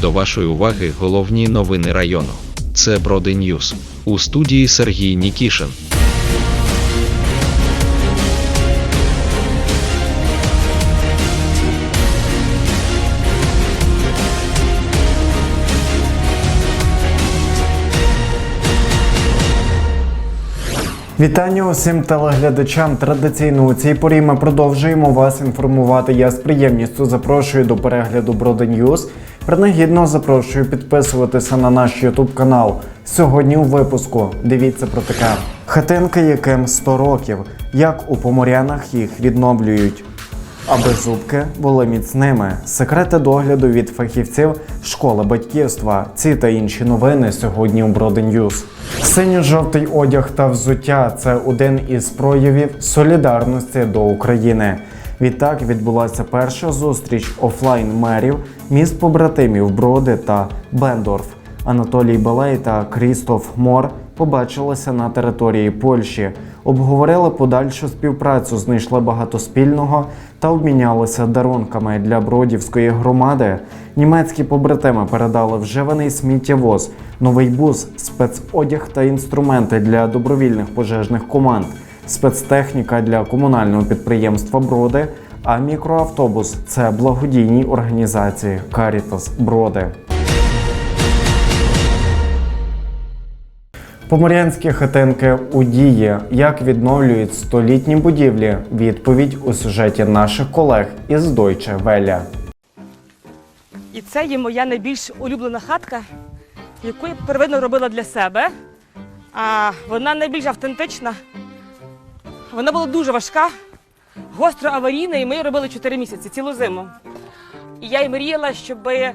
До вашої уваги головні новини району. Це Броди Ньюс. У студії Сергій Нікішин. Вітання усім телеглядачам. Традиційно у цій порі ми продовжуємо вас інформувати. Я з приємністю запрошую до перегляду Броди Ньюз. Принагідно запрошую підписуватися на наш Ютуб канал. Сьогодні у випуску дивіться про таке: хатинки, яким 100 років, як у поморянах їх відновлюють. Аби зубки були міцними. Секрети догляду від фахівців школи батьківства. Ці та інші новини сьогодні у Броди Ньюз. Синьо-жовтий одяг та взуття це один із проявів солідарності до України. Відтак відбулася перша зустріч офлайн мерів міст побратимів Броди та Бендорф. Анатолій Балей та Крістоф Мор побачилися на території Польщі, обговорили подальшу співпрацю, знайшли багато спільного та обмінялися дарунками для бродівської громади. Німецькі побратими передали вживаний сміттєвоз, новий бус, спецодяг та інструменти для добровільних пожежних команд, спецтехніка для комунального підприємства Броди. А мікроавтобус це благодійні організації Карітас Броди. Поморянські хатинки у дії. Як відновлюють столітні будівлі? Відповідь у сюжеті наших колег із Deutsche Welle. І це є моя найбільш улюблена хатка, яку я первинно робила для себе. А вона найбільш автентична. Вона була дуже важка, гостро аварійна, і ми її робили 4 місяці, цілу зиму. І я й мріяла, щоб е,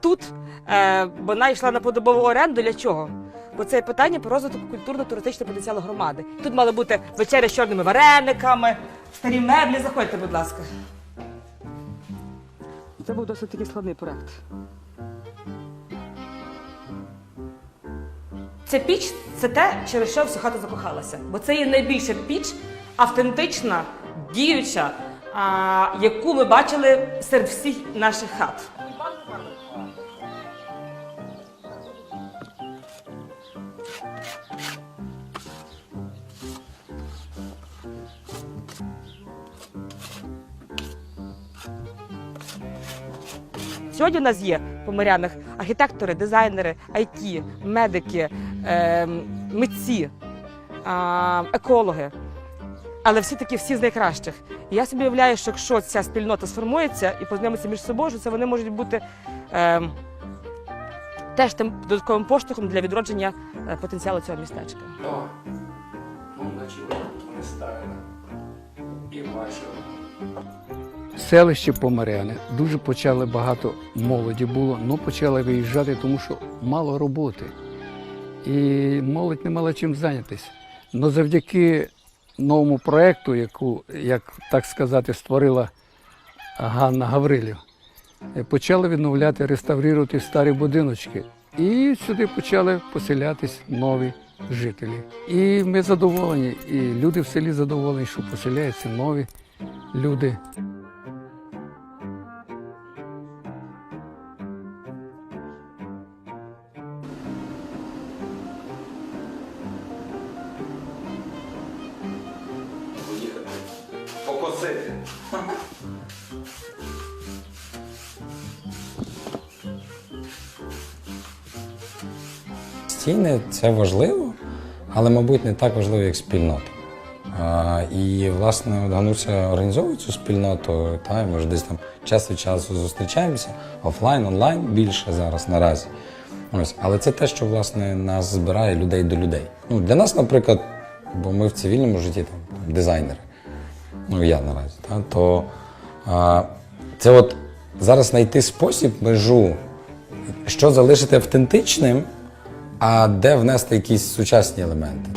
тут е, вона йшла на подобову оренду. Для чого? Бо це питання про розвиток культурно-туристичного потенціалу громади. Тут мала бути вечеря з чорними варениками, старі меблі. Заходьте, будь ласка. Це був досить такий складний проект. Ця піч це те, через що всю хата закохалася. Бо це є найбільша піч, автентична, діюча, а, яку ми бачили серед всіх наших хат. Сьогодні у нас є по морянах архітектори, дизайнери, IT, медики, ем, митці, екологи. Але всі такі всі з найкращих. І я собі уявляю, що якщо ця спільнота сформується і познайомиться між собою, що це вони можуть бути ем, теж тим додатковим поштовхом для відродження е, потенціалу цього містечка. О, ну, значить, вони ставили. І бачили. Селище Помаряне. Дуже почали багато молоді було, але почали виїжджати, тому що мало роботи. І молодь не мала чим зайнятися. Але завдяки новому проєкту, яку, як так сказати, створила Ганна Гаврилів, е, почали відновляти, реставрувати старі будиночки. І сюди почали поселятись нові жителі. І ми задоволені, і люди в селі задоволені, що поселяються нові люди. Покосити. Стіни це важливо, але, мабуть, не так важливо, як спільнота. І, власне, Гануся організовує цю спільноту, та, ми ж десь там час від часу зустрічаємося, офлайн, онлайн більше зараз наразі. Ось. Але це те, що власне нас збирає людей до людей. Ну, для нас, наприклад, бо ми в цивільному житті там, дизайнери, ну я наразі, та, то а, це от зараз знайти спосіб, межу, що залишити автентичним, а де внести якісь сучасні елементи.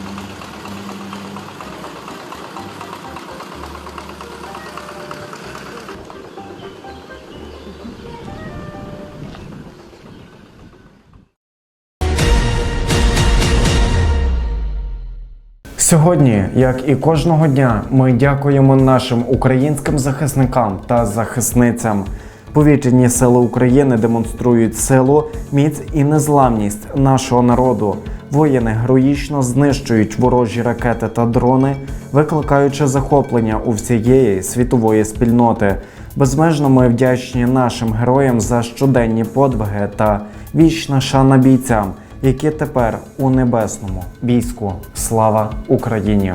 Сьогодні, як і кожного дня, ми дякуємо нашим українським захисникам та захисницям. Повітряні сили України демонструють силу, міць і незламність нашого народу. Воїни героїчно знищують ворожі ракети та дрони, викликаючи захоплення у всієї світової спільноти. Безмежно ми вдячні нашим героям за щоденні подвиги та вічна шана бійцям, які тепер у небесному війську. Слава Україні!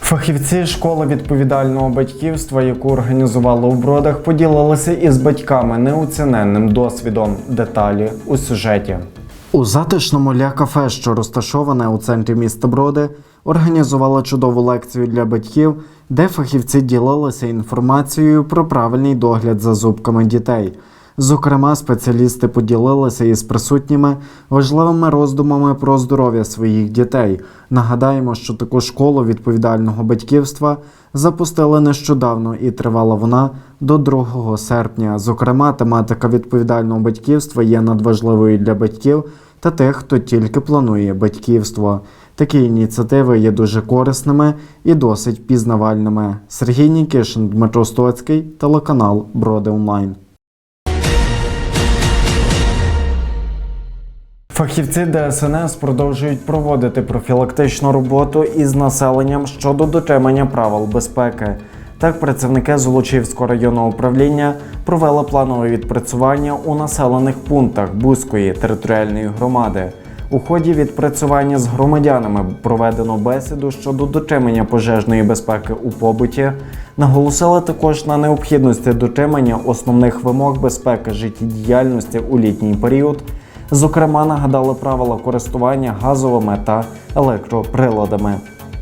Фахівці школи відповідального батьківства, яку організували у бродах, поділилися із батьками неоціненним досвідом. Деталі у сюжеті. У затишному ля кафе, що розташоване у центрі міста Броди, організувала чудову лекцію для батьків, де фахівці ділилися інформацією про правильний догляд за зубками дітей. Зокрема, спеціалісти поділилися із присутніми важливими роздумами про здоров'я своїх дітей. Нагадаємо, що таку школу відповідального батьківства запустили нещодавно і тривала вона до 2 серпня. Зокрема, тематика відповідального батьківства є надважливою для батьків та тих, хто тільки планує батьківство. Такі ініціативи є дуже корисними і досить пізнавальними. Сергій Нікишин, Дмитро Стоцький, телеканал Броди Онлайн. Фахівці ДСНС продовжують проводити профілактичну роботу із населенням щодо дотримання правил безпеки. Так, працівники Золочівського районного управління провели планове відпрацювання у населених пунктах Бузької територіальної громади. У ході відпрацювання з громадянами проведено бесіду щодо дотримання пожежної безпеки у побуті. Наголосили також на необхідності дотримання основних вимог безпеки життєдіяльності у літній період. Зокрема, нагадали правила користування газовими та електроприладами.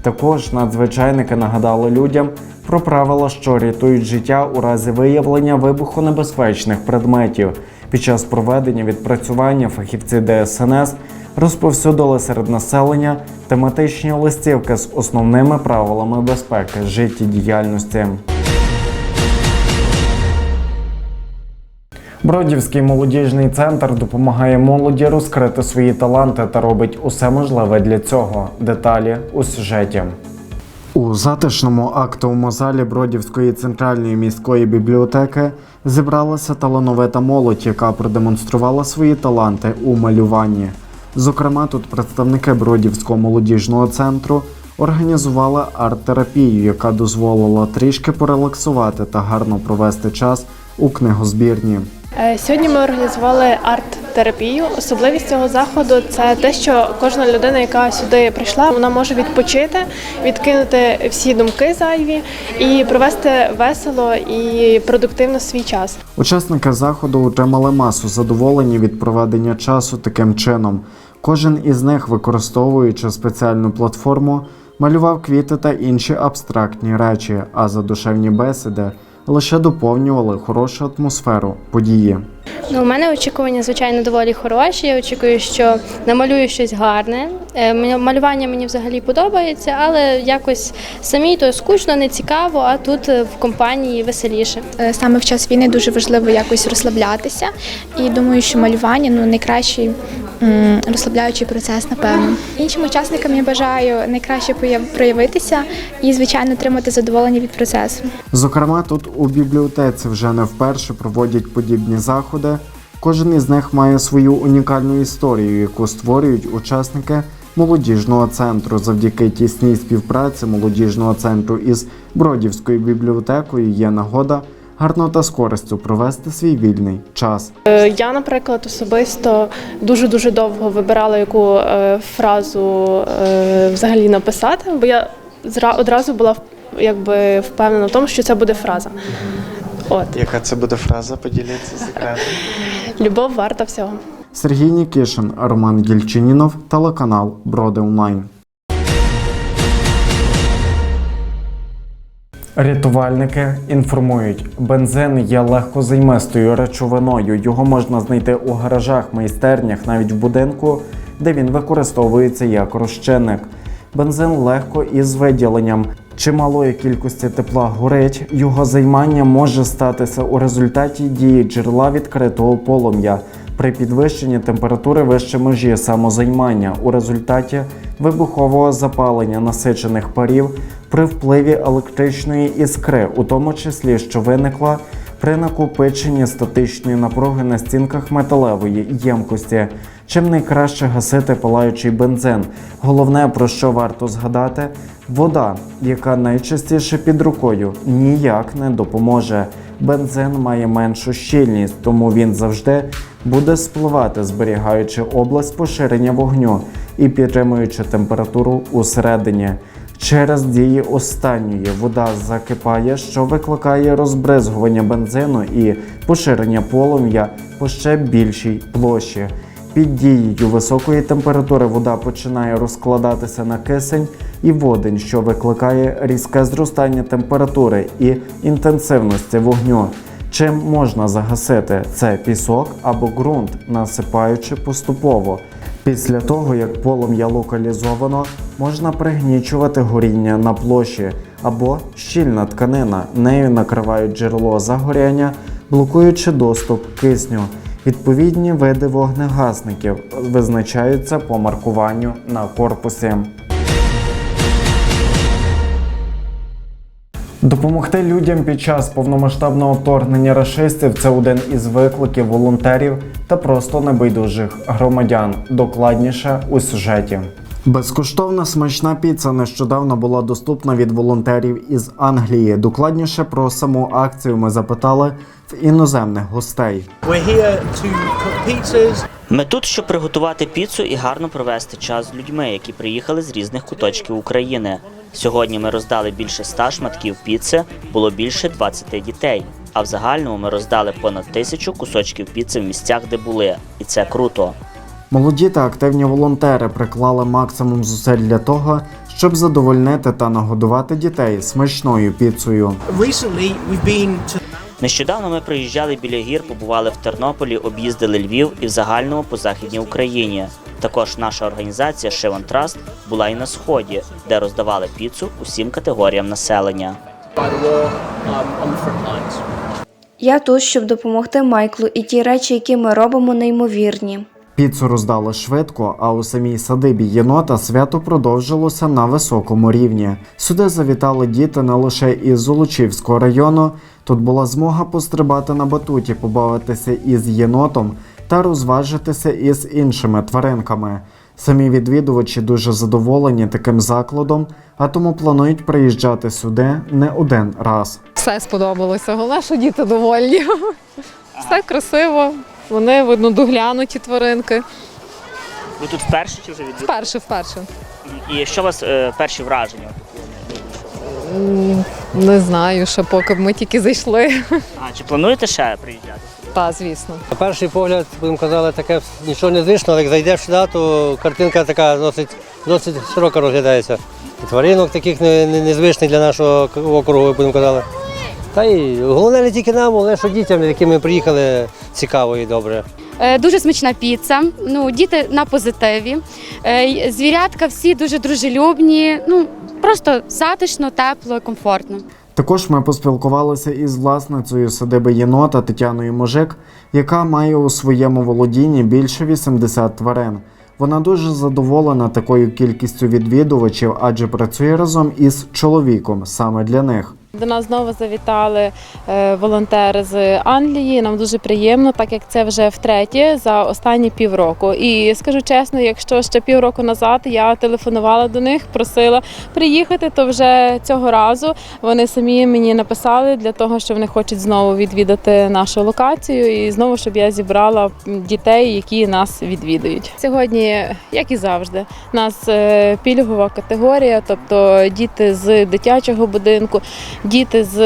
Також надзвичайники нагадали людям про правила, що рятують життя у разі виявлення вибухонебезпечних предметів. Під час проведення відпрацювання фахівці ДСНС розповсюдили серед населення тематичні листівки з основними правилами безпеки життєдіяльності. Бродівський молодіжний центр допомагає молоді розкрити свої таланти та робить усе можливе для цього. Деталі у сюжеті. У затишному актовому залі Бродівської центральної міської бібліотеки зібралася талановита молодь, яка продемонструвала свої таланти у малюванні. Зокрема, тут представники Бродівського молодіжного центру організували арт-терапію, яка дозволила трішки порелаксувати та гарно провести час у книгозбірні. Е, Сьогодні ми організували арт-терапію. Особливість цього заходу це те, що кожна людина, яка сюди прийшла, вона може відпочити, відкинути всі думки зайві і провести весело і продуктивно свій час. Учасники заходу отримали масу задоволення від проведення часу таким чином. Кожен із них, використовуючи спеціальну платформу, малював квіти та інші абстрактні речі, а задушевні бесіди лише доповнювали хорошу атмосферу події. Ну, у мене очікування, звичайно, доволі хороші. Я очікую, що намалюю щось гарне. Е, Малювання мені взагалі подобається, але якось самій то скучно, не цікаво, а тут е, в компанії веселіше. Е, Саме в час війни дуже важливо якось розслаблятися, і думаю, що малювання ну найкращий розслабляючий процес, напевно. Іншим учасникам я бажаю найкраще проявитися і, звичайно, отримати задоволення від процесу. Зокрема, тут у бібліотеці вже не вперше проводять подібні заходи. Кожен із них має свою унікальну історію, яку створюють учасники молодіжного центру. Завдяки тісній співпраці молодіжного центру із Бродівською бібліотекою є нагода гарно та з користю провести свій вільний час. Е, Я, наприклад, особисто дуже дуже довго вибирала, яку е, фразу е, взагалі написати, бо я одразу була якби впевнена в тому, що це буде фраза. От Яка це буде фраза? Поділіться секретом. любов варта всього. Сергій Нікішин, Роман Гільчинінов, телеканал Броди Онлайн. Рятувальники інформують, бензин є легкозаймистою речовиною. Його можна знайти у гаражах, майстернях, навіть в будинку, де він використовується як розчинник. Бензин легко із виділенням. Чималої кількості тепла горить, його займання може статися у результаті дії джерела відкритого полум'я. при підвищенні температури вище межі самозаймання у результаті вибухового запалення насичених парів при впливі електричної іскри, у тому числі, що виникла при накопиченні статичної напруги на стінках металевої ємкості. Чим найкраще гасити палаючий бензин. Головне, про що варто згадати, вода, яка найчастіше під рукою, ніяк не допоможе. Бензин має меншу щільність, тому він завжди буде спливати, зберігаючи область поширення вогню і підтримуючи температуру усередині. Через дії останньої вода закипає, що викликає розбризгування бензину і поширення полум'я по ще більшій площі. Під дією високої температури вода починає розкладатися на кисень і водень, що викликає різке зростання температури і інтенсивності вогню. Чим можна загасити це пісок або ґрунт, насипаючи поступово. Після того, як полум'я локалізовано, можна пригнічувати горіння на площі або щільна тканина. Нею накривають джерело загоряння, блокуючи доступ кисню. Відповідні види вогнегасників визначаються по маркуванню на корпусі. Допомогти людям під час повномасштабного вторгнення расистів це один із викликів волонтерів та просто небайдужих громадян. Докладніше у сюжеті. Безкоштовна смачна піца нещодавно була доступна від волонтерів із Англії. Докладніше про саму акцію ми запитали в іноземних гостей. Ми тут, щоб приготувати піцу і гарно провести час з людьми, які приїхали з різних куточків України. Сьогодні ми роздали більше 100 шматків піци, було більше 20 дітей. А в загальному ми роздали понад тисячу кусочків піци в місцях, де були, і це круто. Молоді та активні волонтери приклали максимум зусиль для того, щоб задовольнити та нагодувати дітей смачною піцею. Нещодавно ми приїжджали біля гір, побували в Тернополі, об'їздили Львів і в загальному по західній Україні. Також наша організація Шиван Траст була і на сході, де роздавали піцу усім категоріям населення. Я тут, щоб допомогти Майклу, і ті речі, які ми робимо, неймовірні. Піцу роздали швидко, а у самій садибі єнота свято продовжилося на високому рівні. Сюди завітали діти не лише із Золочівського району. Тут була змога пострибати на батуті, побавитися із єнотом та розважитися із іншими тваринками. Самі відвідувачі дуже задоволені таким закладом, а тому планують приїжджати сюди не один раз. Все сподобалося. Головне, що діти довольні. Все красиво. Вони видно доглянуті тваринки. Ви тут вперше чи вже відвідали? Вперше, вперше. І що у вас е, перші враження? М, Не знаю, ще поки ми тільки зайшли. А чи плануєте ще приїжджати? Та, звісно. На перший погляд, будемо казали, таке нічого не звично, але як зайдеш сюди, то картинка така досить, досить широко розглядається. І тваринок таких не- не- незвичних для нашого к- округу, будемо казали. Та й головне не тільки нам, але що дітям, якими приїхали, цікаво і добре. Е, Дуже смачна піца. Ну, діти на позитиві. Е, Звірятка всі дуже дружелюбні. Ну, просто затишно, тепло, комфортно. Також ми поспілкувалися із власницею садиби єнота Тетяною Можик, яка має у своєму володінні більше 80 тварин. Вона дуже задоволена такою кількістю відвідувачів, адже працює разом із чоловіком саме для них. До нас знову завітали е, волонтери з Англії. Нам дуже приємно, так як це вже втретє за останні півроку. І скажу чесно, якщо ще півроку назад я телефонувала до них, просила приїхати, то вже цього разу вони самі мені написали для того, що вони хочуть знову відвідати нашу локацію, і знову щоб я зібрала дітей, які нас відвідують. Сьогодні, як і завжди, нас е, пільгова категорія, тобто діти з дитячого будинку, діти з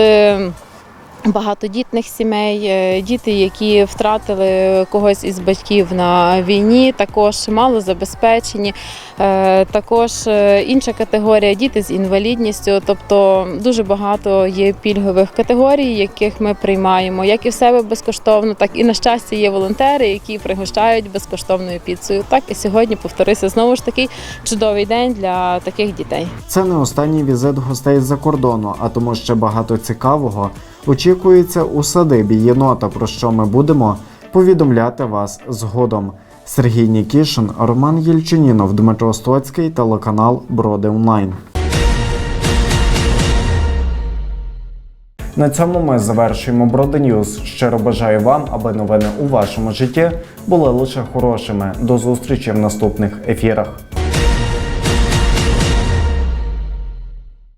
багатодітних сімей, е, діти, які втратили когось із батьків на війні, також малозабезпечені, Е, також е, інша категорія діти з інвалідністю. Тобто дуже багато є пільгових категорій, яких ми приймаємо, як і в себе безкоштовно, так і на щастя є волонтери, які пригощають безкоштовною піцею. Так і сьогодні повторився знову ж такий чудовий день для таких дітей. Це не останній візит гостей з-за кордону, а тому ще багато цікавого очікується у садибі єнота, про що ми будемо повідомляти вас згодом. Сергій Нікішин, Роман Єльчинінов, Дмитро Стоцький, телеканал Броди Онлайн. На цьому ми завершуємо Броди Ньюз. Щиро бажаю вам, аби новини у вашому житті були лише хорошими. До зустрічі в наступних ефірах.